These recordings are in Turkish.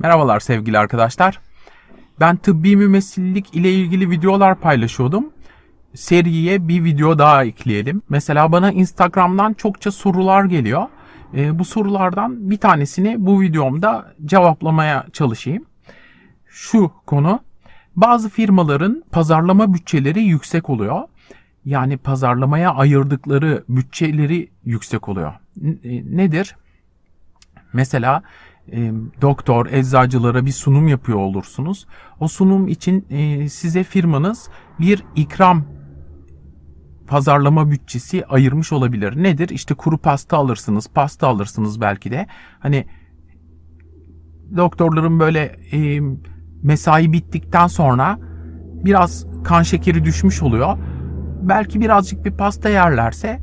Merhabalar sevgili arkadaşlar. Ben tıbbi mümessillik ile ilgili videolar paylaşıyordum. Seriye bir video daha ekleyelim. Mesela bana Instagram'dan çokça sorular geliyor. Ee, bu sorulardan bir tanesini bu videomda cevaplamaya çalışayım. Şu konu, bazı firmaların pazarlama bütçeleri yüksek oluyor. Yani pazarlamaya ayırdıkları bütçeleri yüksek oluyor. N- e, nedir? Mesela e, doktor, eczacılara bir sunum yapıyor olursunuz. O sunum için e, size firmanız bir ikram pazarlama bütçesi ayırmış olabilir. Nedir? İşte kuru pasta alırsınız, pasta alırsınız belki de. Hani doktorların böyle e, mesai bittikten sonra biraz kan şekeri düşmüş oluyor. Belki birazcık bir pasta yerlerse,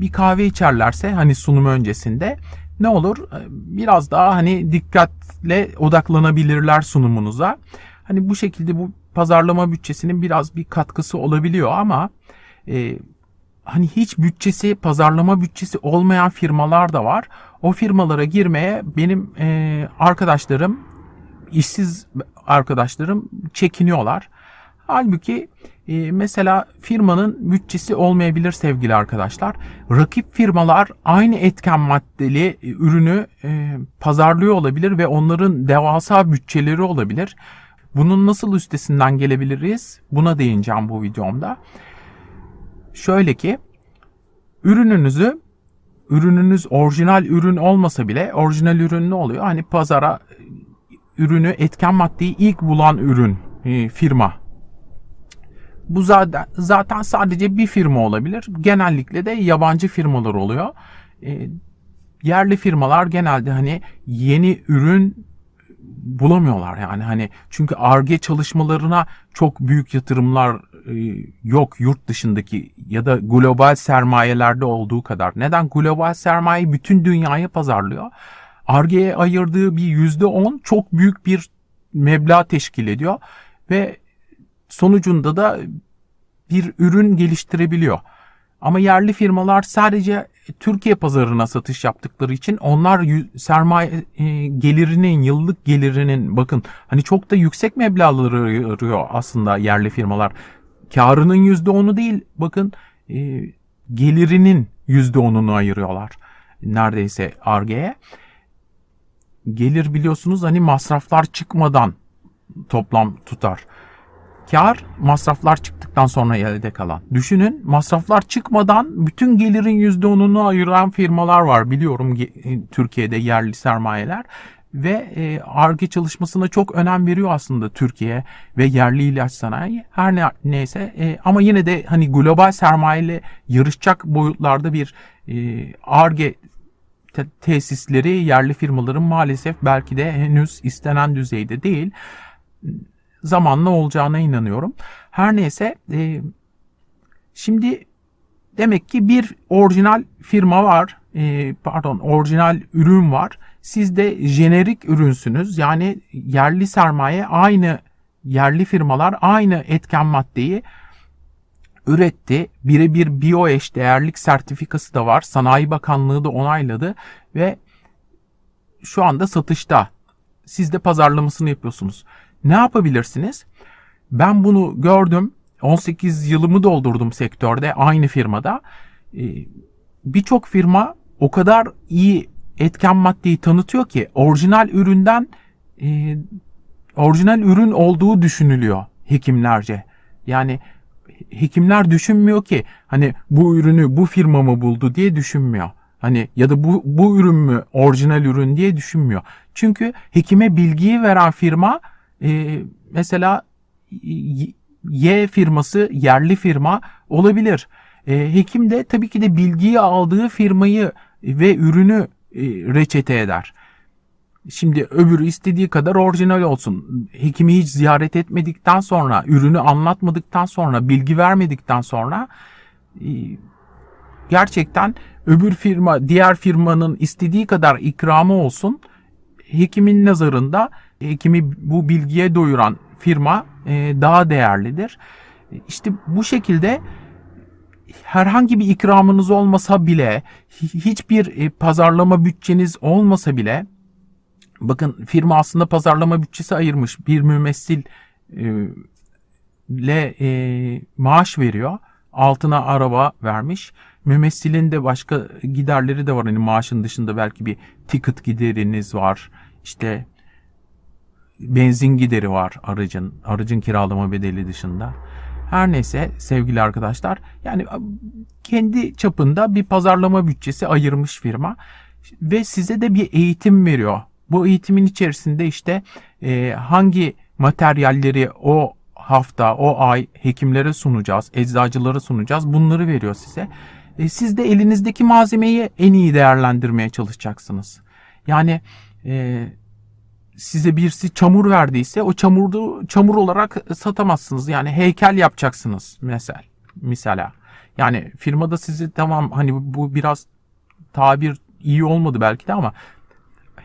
bir kahve içerlerse hani sunum öncesinde ne olur? Biraz daha hani dikkatle odaklanabilirler sunumunuza. Hani bu şekilde bu pazarlama bütçesinin biraz bir katkısı olabiliyor ama e, hani hiç bütçesi pazarlama bütçesi olmayan firmalar da var. O firmalara girmeye benim e, arkadaşlarım işsiz arkadaşlarım çekiniyorlar. Halbuki e, mesela firmanın bütçesi olmayabilir sevgili arkadaşlar. Rakip firmalar aynı etken maddeli e, ürünü e, pazarlıyor olabilir ve onların devasa bütçeleri olabilir. Bunun nasıl üstesinden gelebiliriz? Buna değineceğim bu videomda. Şöyle ki ürününüzü ürününüz orijinal ürün olmasa bile orijinal ürün ne oluyor? Hani pazara ürünü etken maddeyi ilk bulan ürün firma. Bu zaten, zaten sadece bir firma olabilir. Genellikle de yabancı firmalar oluyor. E, yerli firmalar genelde hani yeni ürün bulamıyorlar yani hani çünkü arge çalışmalarına çok büyük yatırımlar e, yok yurt dışındaki ya da global sermayelerde olduğu kadar. Neden global sermaye bütün dünyaya pazarlıyor? Arge'ye ayırdığı bir yüzde on çok büyük bir meblağ teşkil ediyor ve sonucunda da bir ürün geliştirebiliyor. Ama yerli firmalar sadece Türkiye pazarına satış yaptıkları için onlar sermaye e, gelirinin yıllık gelirinin bakın hani çok da yüksek meblağları arıyor aslında yerli firmalar. Karının yüzde onu değil bakın e, gelirinin yüzde onunu ayırıyorlar neredeyse argeye. Gelir biliyorsunuz hani masraflar çıkmadan toplam tutar. Kar masraflar çıktıktan sonra elde kalan. Düşünün masraflar çıkmadan bütün gelirin %10'unu ayıran firmalar var. Biliyorum e, Türkiye'de yerli sermayeler ve ARGE çalışmasına çok önem veriyor aslında Türkiye ve yerli ilaç sanayi. Her ne, neyse e, ama yine de hani global sermayeyle yarışacak boyutlarda bir ARGE te- tesisleri yerli firmaların maalesef belki de henüz istenen düzeyde değil zamanla olacağına inanıyorum. Her neyse e, şimdi demek ki bir orijinal firma var. E, pardon orijinal ürün var. Siz de jenerik ürünsünüz. Yani yerli sermaye aynı yerli firmalar aynı etken maddeyi üretti. Birebir BioEş değerlik sertifikası da var. Sanayi Bakanlığı da onayladı ve şu anda satışta. Siz de pazarlamasını yapıyorsunuz. Ne yapabilirsiniz? Ben bunu gördüm. 18 yılımı doldurdum sektörde aynı firmada. Ee, Birçok firma o kadar iyi etken maddeyi tanıtıyor ki orijinal üründen e, orijinal ürün olduğu düşünülüyor hekimlerce. Yani hekimler düşünmüyor ki hani bu ürünü bu firma mı buldu diye düşünmüyor. Hani ya da bu, bu ürün mü orijinal ürün diye düşünmüyor. Çünkü hekime bilgiyi veren firma e, mesela Y- Y firması yerli firma olabilir. E, hekim de tabii ki de bilgiyi aldığı firmayı ve ürünü e, reçete eder. Şimdi öbürü istediği kadar orijinal olsun. Hekimi hiç ziyaret etmedikten sonra, ürünü anlatmadıktan sonra, bilgi vermedikten sonra e, gerçekten öbür firma, diğer firmanın istediği kadar ikramı olsun. Hekimin nazarında hekimi bu bilgiye doyuran firma e, daha değerlidir. İşte bu şekilde herhangi bir ikramınız olmasa bile, hi- hiçbir e, pazarlama bütçeniz olmasa bile Bakın firma aslında pazarlama bütçesi ayırmış. Bir mümessil e, le e, maaş veriyor. Altına araba vermiş. Mümessilin de başka giderleri de var. Hani maaşın dışında belki bir ticket gideriniz var. İşte benzin gideri var aracın. Aracın kiralama bedeli dışında. Her neyse sevgili arkadaşlar. Yani kendi çapında bir pazarlama bütçesi ayırmış firma. Ve size de bir eğitim veriyor. Bu eğitimin içerisinde işte e, hangi materyalleri o hafta, o ay hekimlere sunacağız, eczacılara sunacağız. Bunları veriyor size. E, siz de elinizdeki malzemeyi en iyi değerlendirmeye çalışacaksınız. Yani e, size birisi çamur verdiyse o çamurdu çamur olarak satamazsınız. Yani heykel yapacaksınız mesela. Mesela. Yani firmada sizi tamam hani bu biraz tabir iyi olmadı belki de ama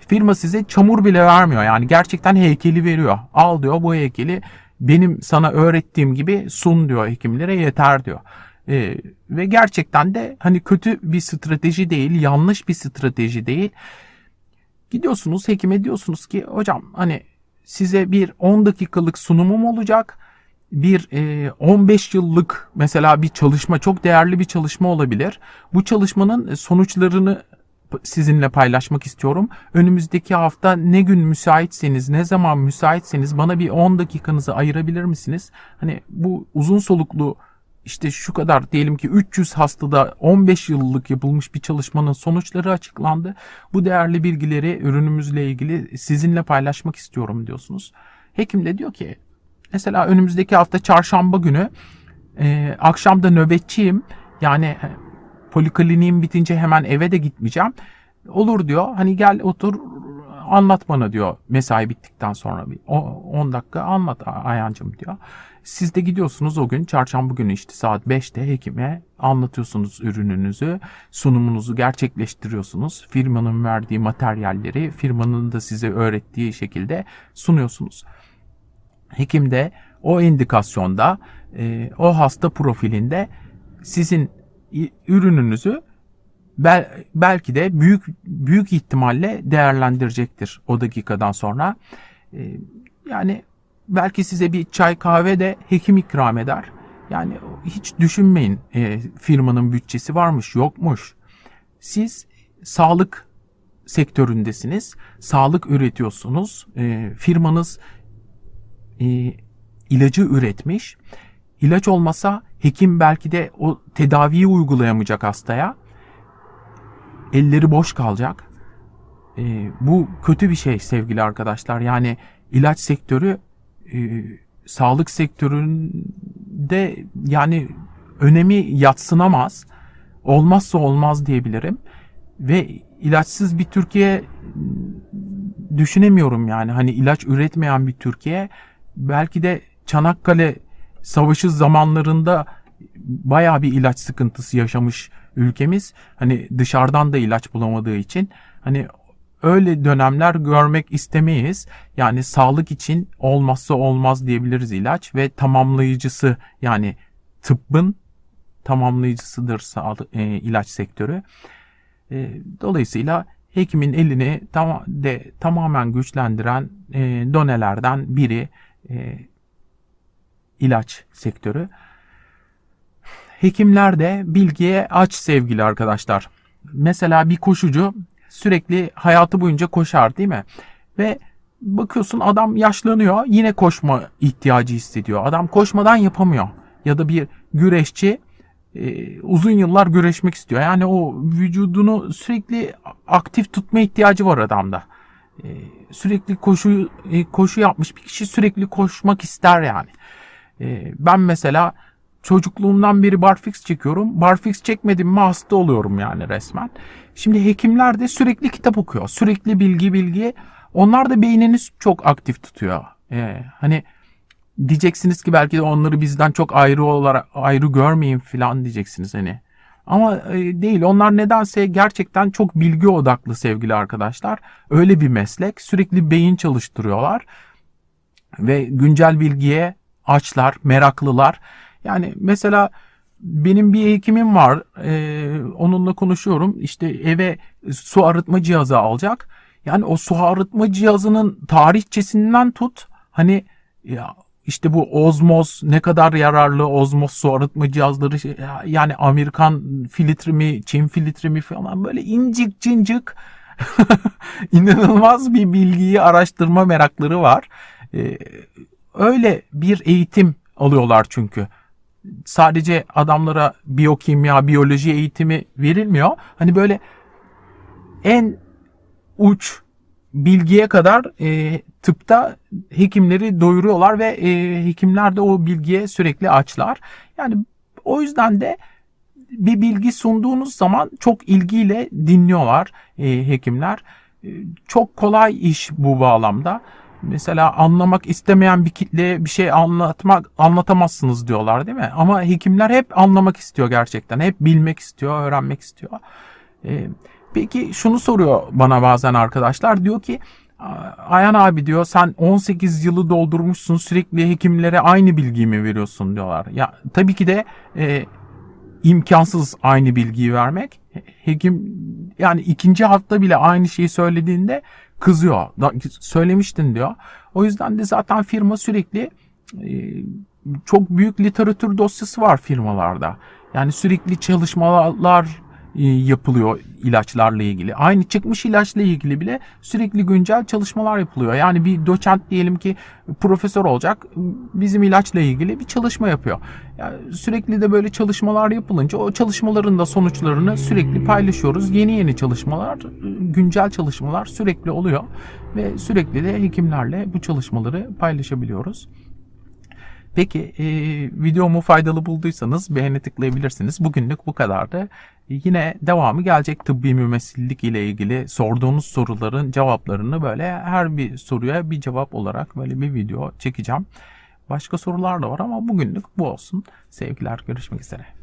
firma size çamur bile vermiyor. Yani gerçekten heykeli veriyor. Al diyor bu heykeli benim sana öğrettiğim gibi sun diyor hekimlere yeter diyor. Ee, ve gerçekten de hani kötü bir strateji değil, yanlış bir strateji değil. Gidiyorsunuz hekime diyorsunuz ki hocam hani size bir 10 dakikalık sunumum olacak. Bir e, 15 yıllık mesela bir çalışma çok değerli bir çalışma olabilir. Bu çalışmanın sonuçlarını sizinle paylaşmak istiyorum. Önümüzdeki hafta ne gün müsaitseniz, ne zaman müsaitseniz bana bir 10 dakikanızı ayırabilir misiniz? Hani bu uzun soluklu işte şu kadar diyelim ki 300 hastada 15 yıllık yapılmış bir çalışmanın sonuçları açıklandı. Bu değerli bilgileri ürünümüzle ilgili sizinle paylaşmak istiyorum diyorsunuz. Hekim de diyor ki mesela önümüzdeki hafta çarşamba günü e, akşam da nöbetçiyim. Yani polikliniğim bitince hemen eve de gitmeyeceğim. Olur diyor. Hani gel otur anlat bana diyor mesai bittikten sonra bir 10 dakika anlat Ayancım diyor. Siz de gidiyorsunuz o gün çarşamba günü işte saat 5'te hekime anlatıyorsunuz ürününüzü, sunumunuzu gerçekleştiriyorsunuz. Firmanın verdiği materyalleri firmanın da size öğrettiği şekilde sunuyorsunuz. Hekim de o indikasyonda e, o hasta profilinde sizin ürününüzü bel, belki de büyük büyük ihtimalle değerlendirecektir o dakikadan sonra. E, yani belki size bir çay kahve de hekim ikram eder. Yani hiç düşünmeyin e, firmanın bütçesi varmış yokmuş. Siz sağlık sektöründesiniz. Sağlık üretiyorsunuz. E, firmanız e, ilacı üretmiş. İlaç olmasa hekim belki de o tedaviyi uygulayamayacak hastaya. Elleri boş kalacak. E, bu kötü bir şey sevgili arkadaşlar. Yani ilaç sektörü e, sağlık sektöründe yani önemi yatsınamaz. Olmazsa olmaz diyebilirim. Ve ilaçsız bir Türkiye düşünemiyorum yani. Hani ilaç üretmeyen bir Türkiye belki de Çanakkale Savaşı zamanlarında bayağı bir ilaç sıkıntısı yaşamış ülkemiz. Hani dışarıdan da ilaç bulamadığı için hani öyle dönemler görmek istemeyiz. Yani sağlık için olmazsa olmaz diyebiliriz ilaç ve tamamlayıcısı yani tıbbın tamamlayıcısıdır sağlık, e, ilaç sektörü. E, dolayısıyla hekimin elini tam, de, tamamen güçlendiren e, donelerden biri e, ilaç sektörü. Hekimler de bilgiye aç sevgili arkadaşlar. Mesela bir koşucu sürekli hayatı boyunca koşar değil mi? Ve bakıyorsun adam yaşlanıyor yine koşma ihtiyacı hissediyor. Adam koşmadan yapamıyor. Ya da bir güreşçi e, uzun yıllar güreşmek istiyor. Yani o vücudunu sürekli aktif tutma ihtiyacı var adamda. E, sürekli koşu e, koşu yapmış bir kişi sürekli koşmak ister yani. E, ben mesela çocukluğumdan beri barfix çekiyorum. Barfix çekmedim mi hasta oluyorum yani resmen. Şimdi hekimler de sürekli kitap okuyor. Sürekli bilgi bilgi. Onlar da beynini çok aktif tutuyor. Ee, hani diyeceksiniz ki belki de onları bizden çok ayrı olarak ayrı görmeyin falan diyeceksiniz hani. Ama e, değil. Onlar nedense gerçekten çok bilgi odaklı sevgili arkadaşlar. Öyle bir meslek. Sürekli beyin çalıştırıyorlar. Ve güncel bilgiye açlar, meraklılar. Yani mesela benim bir hekimim var. E, onunla konuşuyorum. İşte eve su arıtma cihazı alacak. Yani o su arıtma cihazının tarihçesinden tut hani ya işte bu ozmoz ne kadar yararlı ozmoz su arıtma cihazları şey- ya- yani Amerikan filtre mi Çin filtre mi falan böyle incik cincik inanılmaz bir bilgiyi araştırma merakları var. Ee, öyle bir eğitim alıyorlar çünkü. Sadece adamlara biyokimya, biyoloji eğitimi verilmiyor. Hani böyle en uç bilgiye kadar e, tıpta hekimleri doyuruyorlar ve e, hekimler de o bilgiye sürekli açlar. Yani o yüzden de bir bilgi sunduğunuz zaman çok ilgiyle dinliyorlar e, hekimler. E, çok kolay iş bu bağlamda. Mesela anlamak istemeyen bir kitleye bir şey anlatmak anlatamazsınız diyorlar değil mi? Ama hekimler hep anlamak istiyor gerçekten. Hep bilmek istiyor, öğrenmek istiyor. E, peki şunu soruyor bana bazen arkadaşlar. Diyor ki Ayhan abi diyor sen 18 yılı doldurmuşsun sürekli hekimlere aynı bilgiyi mi veriyorsun diyorlar. Ya tabii ki de e, imkansız aynı bilgiyi vermek. Hekim yani ikinci hafta bile aynı şeyi söylediğinde kızıyor. Söylemiştin diyor. O yüzden de zaten firma sürekli e, çok büyük literatür dosyası var firmalarda. Yani sürekli çalışmalar yapılıyor ilaçlarla ilgili. Aynı çıkmış ilaçla ilgili bile sürekli güncel çalışmalar yapılıyor. Yani bir doçent diyelim ki profesör olacak bizim ilaçla ilgili bir çalışma yapıyor. Yani sürekli de böyle çalışmalar yapılınca o çalışmaların da sonuçlarını sürekli paylaşıyoruz. Yeni yeni çalışmalar, güncel çalışmalar sürekli oluyor ve sürekli de hekimlerle bu çalışmaları paylaşabiliyoruz. Peki e, videomu faydalı bulduysanız beğeni tıklayabilirsiniz. Bugünlük bu kadardı. Yine devamı gelecek tıbbi mümessillik ile ilgili sorduğunuz soruların cevaplarını böyle her bir soruya bir cevap olarak böyle bir video çekeceğim. Başka sorular da var ama bugünlük bu olsun. Sevgiler görüşmek üzere.